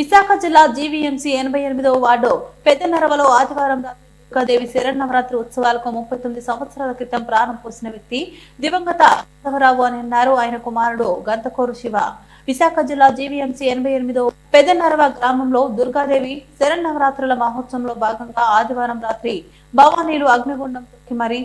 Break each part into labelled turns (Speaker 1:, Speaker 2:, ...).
Speaker 1: విశాఖ జిల్లా జీవీఎంసీ ఎనభై ఎనిమిదవ వార్డు పెద్దనరవలో ఆదివారం రాత్రి దుర్గాదేవి శరణవరాత్రి ఉత్సవాలకు ముప్పై తొమ్మిది సంవత్సరాల క్రితం ప్రాణం పోసిన వ్యక్తి దివంగత మాధవరావు అని అన్నారు. ఆయన కుమారుడు గంతకోరు శివ. విశాఖ జిల్లా జీవీఎంసీ ఎనభై ఎనిమిదో పెద్దనరవ గ్రామంలో దుర్గాదేవి శరణవరాత్రుల మహోత్సవంలో భాగంగా ఆదివారం రాత్రి భవానీలు అగ్నిగుండం తొక్కి మరీ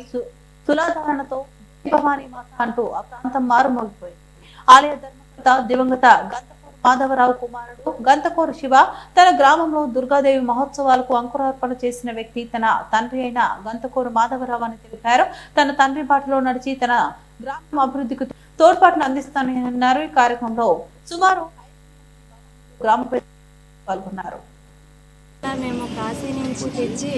Speaker 1: తులాధారణతో భవానీ మాత అంటూ ఆ ప్రాంతం మారుమోగిపోయింది. ఆలయ ధర్మకర్త దివంగత గంత మాధవరావు కుమారుడు గంతకోరు శివ తన గ్రామంలో దుర్గాదేవి మహోత్సవాలకు అంకురార్పణ చేసిన వ్యక్తి తన తండ్రి అయిన గంతకోరు మాధవరావు అని తెలిపారు. తన తండ్రి బాటలో నడిచి తన గ్రామం అభివృద్ధికి తోడ్పాటును అందిస్తానని అన్నారు. ఈ కార్యక్రమంలో సుమారు గ్రామ పాల్గొన్నారు.
Speaker 2: మేము కాశీ నుంచి తెచ్చి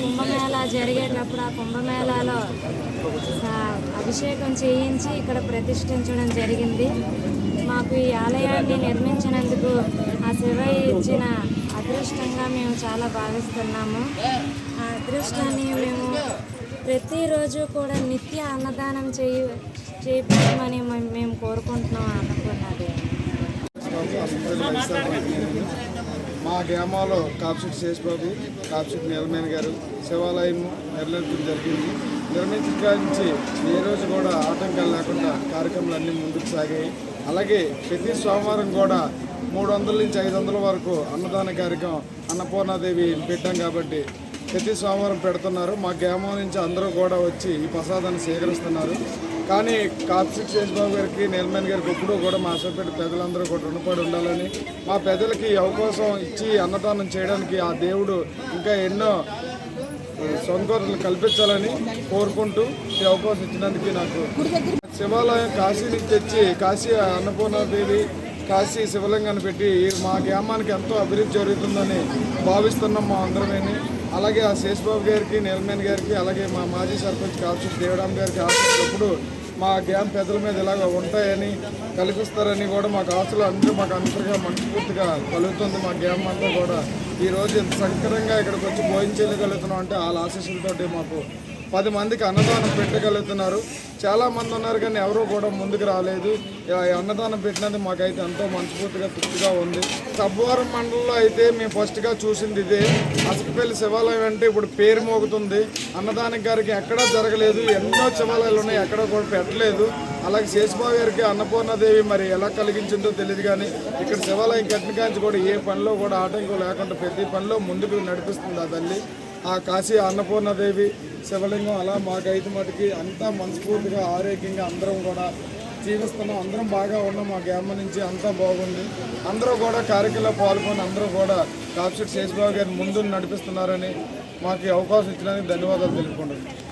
Speaker 2: కుంభమేళా జరిగేటప్పుడు ఆ కుంభమేళాలో అభిషేకం చేయించి ఇక్కడ ప్రతిష్ఠించడం జరిగింది. మాకు ఈ ఆలయాన్ని నిర్మించినందుకు ఆ శివయ్య ఇచ్చిన అదృష్టంగా మేము చాలా భావిస్తున్నాము. ఆ అదృష్టాన్ని మేము ప్రతిరోజు కూడా నిత్య అన్నదానం చేయ చేయించమని మేము కోరుకుంటున్నాం అనుకున్నది.
Speaker 3: మా గ్రామాల్లో కాప్సిట్ శేషబాబు కాప్సిట్ నీలమేన గారు శివాలయం నిర్మించడం జరిగింది. నిర్మించడానికి నుంచి ఏ రోజు కూడా ఆటంకాలు లేకుండా కార్యక్రమాలు అన్నీ ముందుకు సాగాయి. అలాగే ప్రతి సోమవారం కూడా మూడు వందల నుంచి ఐదు వందల వరకు అన్నదాన కార్యక్రమం అన్నపూర్ణాదేవి పెట్టాం కాబట్టి ప్రతి సోమవారం పెడుతున్నారు. మా గ్రామం నుంచి అందరూ కూడా వచ్చి ఈ ప్రసాదాన్ని స్వీకరిస్తున్నారు కానీ కాప్సిక్ శేషబాబు గారికి నిర్మల్ గారికి ఎప్పుడూ కూడా మా అసోపేట పెద్దలందరూ కూడా రుణపడి ఉండాలని మా పెద్దలకి అవకాశం ఇచ్చి అన్నదానం చేయడానికి ఆ దేవుడు ఇంకా ఎన్నో సౌకర్యాలు కల్పించాలని కోరుకుంటూ ఈ అవకాశం ఇచ్చినందుకు నాకు శివాలయం కాశీ నుంచి తెచ్చి కాశీ అన్నపూర్ణాదేవి కాశీ శివలింగాన్ని పెట్టి మా గ్రామానికి ఎంతో అభివృద్ధి జరుగుతుందని భావిస్తున్నాం మా అందరమేని అలాగే ఆ శేషబాబు గారికి నిర్మేన్ గారికి అలాగే మా మాజీ సర్పంచ్ కాల్చి దేవరామ్ గారికి ఆశించినప్పుడు మా గ్యామ్ పెద్దల మీద ఇలాగ ఉంటాయని కల్పిస్తారని కూడా మాకు ఆశలు అందరూ మాకు అందరిగా మనస్ఫూర్తిగా కలుగుతుంది. మా గ్యామ్ అంతా కూడా ఈరోజు రోజు ఇంత సంకరంగా ఇక్కడికి వచ్చి భోజనం చేయగలుగుతున్నాం అంటే వాళ్ళ ఆశీస్సులతోటి మాకు పది మందికి అన్నదానం పెట్టగలుగుతున్నారు. చాలా మంది ఉన్నారు కానీ ఎవరూ కూడా ముందుకు రాలేదు. అన్నదానం పెట్టినది మాకైతే ఎంతో మనస్ఫూర్తిగా తృప్తిగా ఉంది. సబ్బవరం మండలంలో అయితే మేము ఫస్ట్గా చూసింది ఇదే. అసకపల్లి శివాలయం అంటే ఇప్పుడు పేరు మోగుతుంది. అన్నదానం గారికి ఎక్కడా జరగలేదు. ఎన్నో శివాలయాలు ఉన్నాయి ఎక్కడ కూడా పెట్టలేదు. అలాగే శేషబాబు గారికి అన్నపూర్ణాదేవి మరి ఎలా కలిగించిందో తెలియదు కానీ ఇక్కడ శివాలయం కట్టిన కాంచి కూడా ఏ పనిలో కూడా ఆటంకం లేకుండా ప్రతి పనిలో ముందుకు నడిపిస్తుంది ఆ తల్లి. ఆ కాశీ అన్నపూర్ణదేవి శివలింగం అలా మాకైతే మటుకి అంతా మనస్ఫూర్తిగా ఆరోగ్యంగా అందరం కూడా జీవిస్తున్నాం. అందరం బాగా ఉన్నాం మా గ్రామం నుంచి అంతా బాగుంది. అందరూ కూడా కార్యక్రమంలో పాల్గొని అందరూ కూడా కాప్సిట్ శేషబాబు గారిని ముందు నడిపిస్తున్నారని మాకు అవకాశం ఇచ్చినందుకు ధన్యవాదాలు తెలుపుకుంటున్నాను